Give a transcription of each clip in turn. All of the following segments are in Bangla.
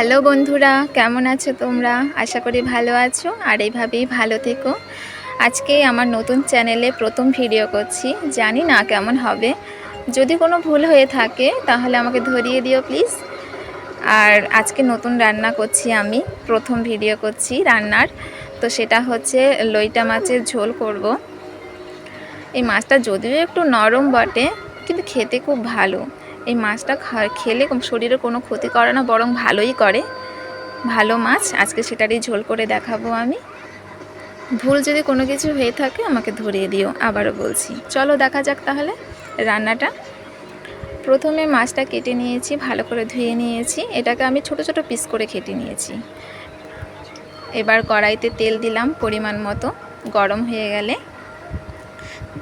হ্যালো বন্ধুরা, কেমন আছো তোমরা? আশা করি ভালো আছো আর এইভাবেই ভালো থেকো। আজকে আমার নতুন চ্যানেলে প্রথম ভিডিও করছি, জানি না কেমন হবে। যদি কোনো ভুল হয়ে থাকে, তাহলে আমাকে ধরিয়ে দিও প্লিজ। আর আজকে নতুন রান্না করছি আমি, প্রথম ভিডিও করছি রান্নার। তো সেটা হচ্ছে লইটা মাছের ঝোল করব। এই মাছটা যদিও একটু নরম বটে, কিন্তু খেতে খুব ভালো। এই মাছটা খেলে শরীরে কোনো ক্ষতি করে না, বরং ভালোই করে। ভালো মাছ। আজকে সেটারই ঝোল করে দেখাবো আমি। ভুল যদি কোনো কিছু হয়ে থাকে আমাকে ধরিয়ে দিও, আবারও বলছি। চলো দেখা যাক তাহলে রান্নাটা। প্রথমে মাছটা কেটে নিয়েছি, ভালো করে ধুয়ে নিয়েছি। এটাকে আমি ছোট ছোট পিস করে কেটে নিয়েছি। এবার কড়াইতে তেল দিলাম পরিমাণ মতো। গরম হয়ে গেলে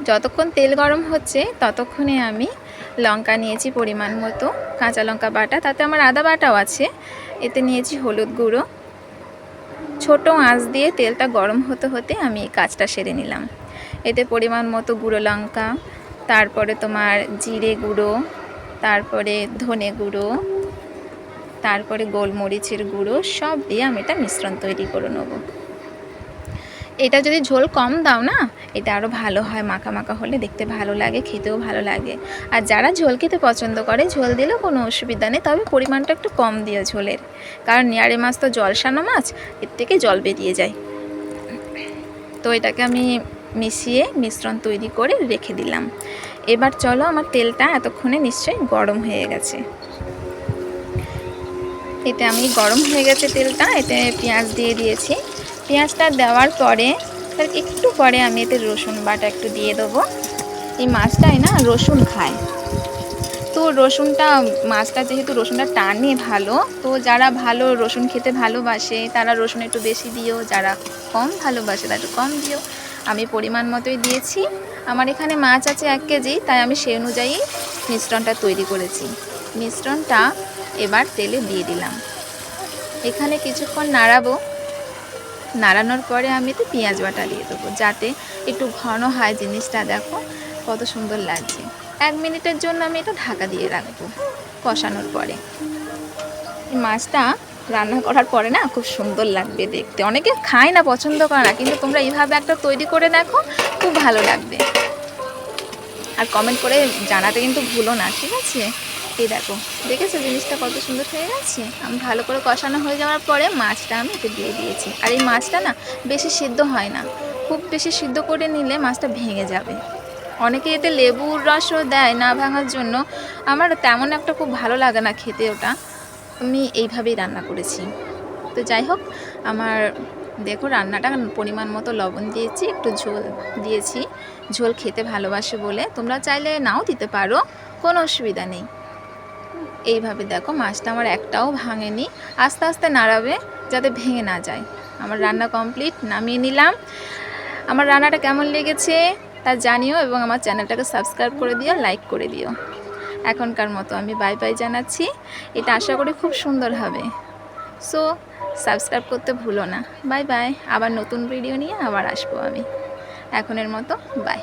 যতক্ষণ তেল গরম হচ্ছে, ততক্ষণে আমি লঙ্কা নিয়েছি পরিমাণ মতো। কাঁচা লঙ্কা বাটা, তাতে আমার আদা বাটাও আছে। এতে নিয়েছি হলুদ গুঁড়ো। ছোট আঁচ দিয়ে তেলটা গরম হতে হতে আমি কাজটা সেরে নিলাম। এতে পরিমাণ মতো গুঁড়ো লঙ্কা, তারপরে তোমার জিরে গুঁড়ো, তারপরে ধনে গুঁড়ো, তারপরে গোলমরিচের গুঁড়ো, সব দিয়ে আমি এটা মিশ্রণ তৈরি করে নেব। এটা যদি ঝোল কম দাও না, এটা আরও ভালো হয়, মাখা মাখা হলে দেখতে ভালো লাগে, খেতেও ভালো লাগে। আর যারা ঝোল খেতে পছন্দ করে, ঝোল দিলেও কোনো অসুবিধা নেই, তবে পরিমাণটা একটু কম দিও ঝোলের। কারণ নিয়ারে মাছ তো জলসানো মাছ, এর থেকে জল বেরিয়ে যায়। তো এটাকে আমি মিশিয়ে মিশ্রণ তৈরি করে রেখে দিলাম। এবার চলো আমার তেলটা এতক্ষণে নিশ্চয়ই গরম হয়ে গেছে। এতে আমি গরম হয়ে গেছে তেলটা, এতে পেঁয়াজ দিয়ে দিয়েছি। পেঁয়াজটা দেওয়ার পরে, তার একটু পরে আমি এতে রসুন বাটা একটু দিয়ে দেবো। এই মাছটাই না, রসুন খায়। তো রসুনটা, মাছটা যেহেতু রসুনটা টানে ভালো, তো যারা ভালো রসুন খেতে ভালোবাসে, তারা রসুন একটু বেশি দিও, যারা কম ভালোবাসে তারা একটু কম দিও। আমি পরিমাণ মতোই দিয়েছি। আমার এখানে মাছ আছে এক কেজি, তাই আমি সেই অনুযায়ী মিশ্রণটা তৈরি করেছি। মিশ্রণটা এবার তেলে দিয়ে দিলাম। এখানে কিছুক্ষণ নাড়াবো। নাড়ানোর পরে আমি তো পেঁয়াজ বাটা দিয়ে দেবো, যাতে একটু ঘন হয় জিনিসটা, দেখো কত সুন্দর লাগছে। এক মিনিটের জন্য আমি এটা ঢাকা দিয়ে রাখব কষানোর পরে। মাছটা রান্না করার পরে না খুব সুন্দর লাগবে দেখতে। অনেকে খায় না, পছন্দ করে না, কিন্তু তোমরা এইভাবে একটা তৈরি করে দেখো, খুব ভালো লাগবে। আর কমেন্ট করে জানাতে কিন্তু ভুলো না, ঠিক আছে? এই দেখো, দেখেছ জিনিসটা কত সুন্দর হয়ে গেছে? আমি ভালো করে কষানো হয়ে যাওয়ার পরে মাছটা আমি এতে দিয়ে দিয়েছি। আর এই মাছটা না বেশি সিদ্ধ হয় না। খুব বেশি সিদ্ধ করে নিলে মাছটা ভেঙে যাবে। অনেকে এতে লেবুর রসও দেয় না ভাঙার জন্য। আমার তেমন একটা খুব ভালো লাগে না খেতে ওটা। আমি এইভাবেই রান্না করেছি। তো যাই হোক, আমার দেখো রান্নাটা পরিমাণ মতো লবণ দিয়েছি, একটু ঝোল দিয়েছি। ঝোল খেতে ভালোবাসে বলে। তোমরা চাইলে নাও দিতে পারো, কোনো অসুবিধা নেই। এইভাবে দেখো মাছটা আমার একটাও ভাঙেনি। আস্তে আস্তে নাড়াবে যাতে ভেঙে না যায়। আমার রান্না কমপ্লিট, নামিয়ে নিলাম। আমার রান্নাটা কেমন লেগেছে তা জানিও এবং আমার চ্যানেলটাকে সাবস্ক্রাইব করে দিও, লাইক করে দিও। এখনকার মতো আমি বাই বাই জানাচ্ছি। এটা আশা করি খুব সুন্দর হবে। সো, সাবস্ক্রাইব করতে ভুলো না। Bye bye. আবার নতুন ভিডিও নিয়ে আবার আসব আমি। এখনের মতো, বাই।